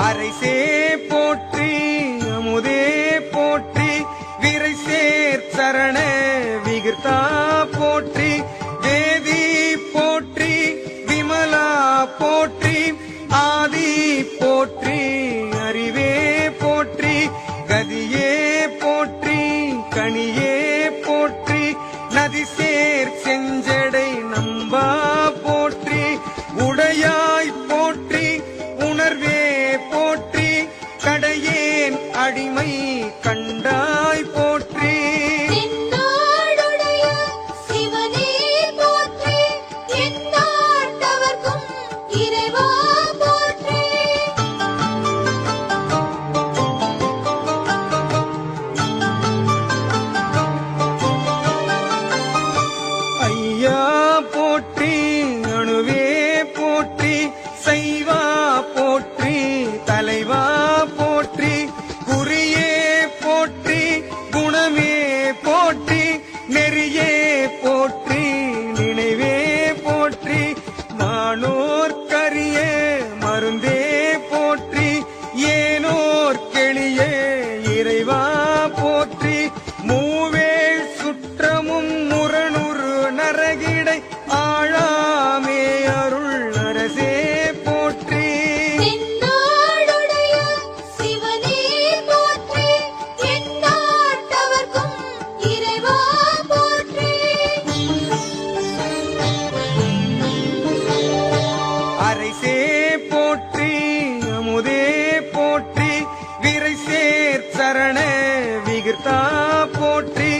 அரைசே போற்றி அமுதே போற்றி விரை சேர் சரண விகிர்த்தா போற்றி வேதி போற்றி விமலா போற்றி ஆதி போற்றி அறிவே போற்றி கதியே போற்றி கனியே போற்றி நதி சேர் செஞ்சடை கடையேன் அடிமை கண்டாய் போற்றி. ஐயா போற்றி அணுவே போற்றி சைவா அழகிடை ஆழாமே அருள் அரசே போற்றி. அரைசே போற்றி அமுதே போற்றி. விரை சேர் சரண விகிர்த்தா போற்றி.